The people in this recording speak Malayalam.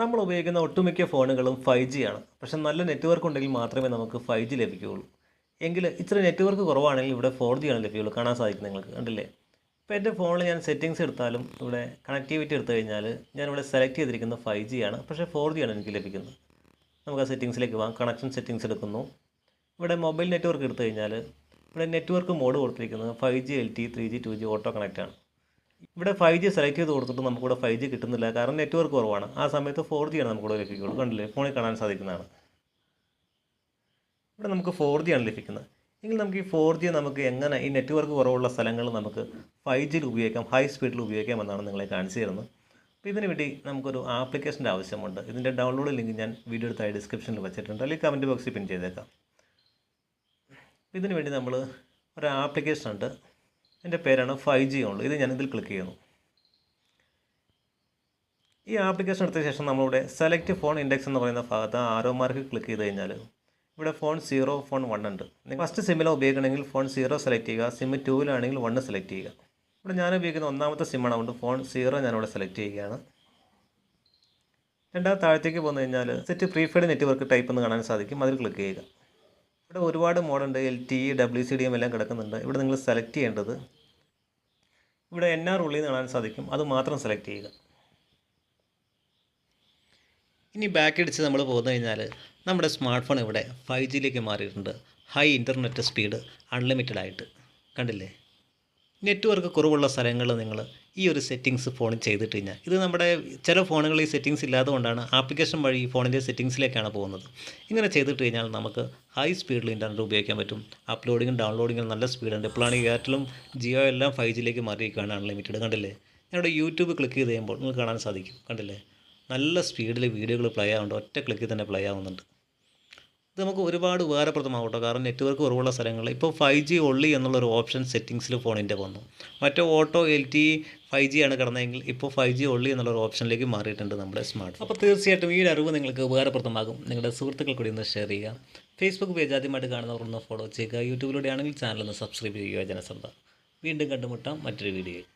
നമ്മൾ ഉപയോഗിക്കുന്ന ഒട്ടുമിക്ക ഫോണുകളും ഫൈവ് ജി ആണ്. പക്ഷേ നല്ല നെറ്റ്വർക്ക് ഉണ്ടെങ്കിൽ മാത്രമേ നമുക്ക് ഫൈവ് ജി ലഭിക്കുകയുള്ളൂ. എങ്കിൽ ഇത്ര നെറ്റ്വർക്ക് കുറവാണെങ്കിൽ ഇവിടെ ഫോർ ജി ആണ് ലഭിക്കുകയുള്ളൂ കാണാൻ സാധിക്കും നിങ്ങൾക്ക്. കണ്ടില്ലേ? ഇപ്പോൾ എന്റെ ഫോണിൽ ഞാൻ സെറ്റിങ്സ് എടുത്താലും ഇവിടെ കണക്ടിവിറ്റി എടുത്തു കഴിഞ്ഞാൽ ഞാനിവിടെ സെലക്ട് ചെയ്തിരിക്കുന്ന ഫൈവ് ജി ആണ്. പക്ഷേ ഫോർ ജി ആണ് എനിക്ക് ലഭിക്കുന്നത്. നമുക്ക് ആ സെറ്റിങ്സിലേക്ക് പോകാം കണക്ഷൻ സെറ്റിങ്സ് എടുക്കുന്നു. ഇവിടെ മൊബൈൽ നെറ്റ്വർക്ക് എടുത്തു കഴിഞ്ഞാൽ ഇവിടെ നെറ്റ്വർക്ക് മോഡ് കൊടുത്തിരിക്കുന്നത് five G L T three G two G auto connect ആണ്. ഇവിടെ ഫൈവ് ജി സെലക്ട് ചെയ്ത് കൊടുത്തിട്ട് നമുക്കിവിടെ ഫൈവ് ജി കിട്ടുന്നില്ല. കാരണം നെറ്റ്വർക്ക് കുറവാണ്. ആ സമയത്ത് ഫോർ ജി ആണ് നമുക്കിവിടെ ലഭിക്കുകയുള്ളൂ. കണ്ടില്ലേ? ഫോണിൽ കാണാൻ സാധിക്കുന്നതാണ്. ഇവിടെ നമുക്ക് ഫോർ ജി ആണ് ലഭിക്കുന്നത്. എങ്കിൽ നമുക്ക് ഈ ഫോർ ജി നമുക്ക് എങ്ങനെ ഈ നെറ്റ്വർക്ക് കുറവുള്ള സ്ഥലങ്ങളിൽ നമുക്ക് ഫൈവ് ജിയിൽ ഉപയോഗിക്കാം ഹൈ സ്പീഡിൽ ഉപയോഗിക്കാം എന്നാണ് നിങ്ങളെ കാണിച്ചു തരുന്നത്. അപ്പോൾ ഇതിന് വേണ്ടി നമുക്കൊരു ആപ്ലിക്കേഷന്റെ ആവശ്യമുണ്ട്. ഇതിന്റെ ഡൗൺലോഡ് ലിങ്ക് ഞാൻ വീഡിയോ എടുത്തായി ഡിസ്ക്രിപ്ഷനിൽ വെച്ചിട്ടുണ്ട്. അല്ലെങ്കിൽ കമന്റ് ബോക്സിൽ പിൻ ചെയ്തേക്കാം. ഇതിന് വേണ്ടി നമ്മൾ ഒരു ആപ്ലിക്കേഷൻ ഉണ്ട്. എന്റെ പേരാണ് ഫൈവ് ജി ഓൺലി. ഇത് ഞാനിതിൽ ക്ലിക്ക് ചെയ്യുന്നു. ഈ ആപ്ലിക്കേഷൻ എടുത്ത ശേഷം നമ്മളിവിടെ സെലക്ട് ഫോൺ ഇൻഡെക്സ് എന്ന് പറയുന്ന ഭാഗത്ത് ആരോ മാർക്ക് ക്ലിക്ക് ചെയ്ത് കഴിഞ്ഞാൽ ഇവിടെ ഫോൺ സീറോ ഫോൺ വൺ ഉണ്ട്. ഫസ്റ്റ് സിമ്മിലാണ് ഉപയോഗിക്കണമെങ്കിൽ ഫോൺ സീറോ സെലക്ട് ചെയ്യുക. സിമ്മ് ടൂവിലാണെങ്കിൽ വണ്ണ് സെലക്ട് ചെയ്യുക. ഇവിടെ ഞാൻ ഉപയോഗിക്കുന്ന ഒന്നാമത്തെ സിമ്മാണ് അതുകൊണ്ട് ഫോൺ സീറോ ഞാനിവിടെ സെലക്ട് ചെയ്യുകയാണ്. രണ്ടാമത്തെ താഴത്തേക്ക് പോകുന്ന കഴിഞ്ഞാൽ സെറ്റ് പ്രീഫെയ്ഡ് നെറ്റ്വർക്ക് ടൈപ്പ് എന്ന് കാണാൻ സാധിക്കും. അതിൽ ക്ലിക്ക് ചെയ്യുക. ഇവിടെ ഒരുപാട് മോഡുണ്ട്. L T W C D M എല്ലാം കിടക്കുന്നുണ്ട്. ഇവിടെ നിങ്ങൾ സെലക്ട് ചെയ്യേണ്ടത് ഇവിടെ എൻ ആർ ഉള്ളിൽ കാണാൻ സാധിക്കും. അത് മാത്രം സെലക്ട് ചെയ്യുക. ഇനി ബാക്ക് അടിച്ച് നമ്മൾ പോകുന്നു കഴിഞ്ഞാൽ നമ്മുടെ സ്മാർട്ട് ഫോൺ ഇവിടെ ഫൈവ് ജിയിലേക്ക് മാറിയിട്ടുണ്ട്. ഹൈ ഇന്റർനെറ്റ് സ്പീഡ് അൺലിമിറ്റഡ് ആയിട്ട്. കണ്ടില്ലേ? നെറ്റ്വർക്ക് കുറവുള്ള സ്ഥലങ്ങളിൽ നിങ്ങൾ ഈ ഒരു സെറ്റിങ്സ് ഫോണിൽ ചെയ്തിട്ട് കഴിഞ്ഞാൽ ഇത് നമ്മുടെ ചില ഫോണുകളിൽ ഈ സെറ്റിങ്സ് ഇല്ലാതെ കൊണ്ടാണ് ആപ്ലിക്കേഷൻ വഴി ഈ ഫോണിന്റെ സെറ്റിങ്സിലേക്കാണ് പോകുന്നത്. ഇങ്ങനെ ചെയ്തിട്ട് കഴിഞ്ഞാൽ നമുക്ക് ഹൈ സ്പീഡിൽ ഇന്റർനെറ്റ് ഉപയോഗിക്കാൻ പറ്റും. അപ്ലോഡിങ്ങും ഡൗൺലോഡിങ്ങും നല്ല സ്പീഡുണ്ട് ഇപ്പോഴാണ് എയർടെലും ജിയോ എല്ലാം ഫൈവ് ജിയിലേക്ക് മാറിയിരിക്കുകയാണ് അൺലിമിറ്റഡ് കണ്ടില്ലേ? ഞങ്ങളുടെ യൂട്യൂബ് ക്ലിക്ക് ചെയ്ത് കഴിയുമ്പോൾ നിങ്ങൾക്ക് കാണാൻ സാധിക്കും. കണ്ടില്ലേ? നല്ല സ്പീഡിൽ വീഡിയോകൾ പ്ലേ ആവുന്നുണ്ട്. ഒറ്റ ക്ലിക്കിൽ തന്നെ പ്ലേ ആവുന്നുണ്ട്. ഇത് നമുക്ക് ഒരുപാട് ഉപകാരപ്രദമാകും കേട്ടോ കാരണം നെറ്റ്വർക്ക് കുറവുള്ള സ്ഥലങ്ങളിൽ ഇപ്പോൾ ഫൈവ് ജി ഒള്ളി എന്നുള്ളൊരു ഓപ്ഷൻ സെറ്റിങ്സിൽ ഫോണിന്റെ വന്നു. മറ്റേ auto L T five G ആണ് കിടന്നതെങ്കിൽ ഇപ്പോൾ ഫൈവ് ജി ഒള്ളി എന്നുള്ളൊരു ഓപ്ഷനിലേക്ക് മാറിയിട്ടുണ്ട് നമ്മുടെ സ്മാർട്ട് അപ്പോൾ തീർച്ചയായിട്ടും ഈ ഒരു അറിവ് നിങ്ങൾക്ക് ഉപകാരപ്രദമാകും. നിങ്ങളുടെ സുഹൃത്തുക്കൾ കൂടി ഒന്ന് ഷെയർ ചെയ്യുക. ഫേസ്ബുക്ക് പേജ് ആദ്യമായിട്ട് കാണുന്നവർ ഒന്ന് ഫോളോ ചെയ്യുക. യൂട്യൂബിലൂടെ ആണെങ്കിൽ ചാനൽ ഒന്ന് സബ്സ്ക്രൈബ് ചെയ്യുക. ജനശ്രദ്ധ വീണ്ടും കണ്ടുമുട്ടാം മറ്റൊരു വീഡിയോയിൽ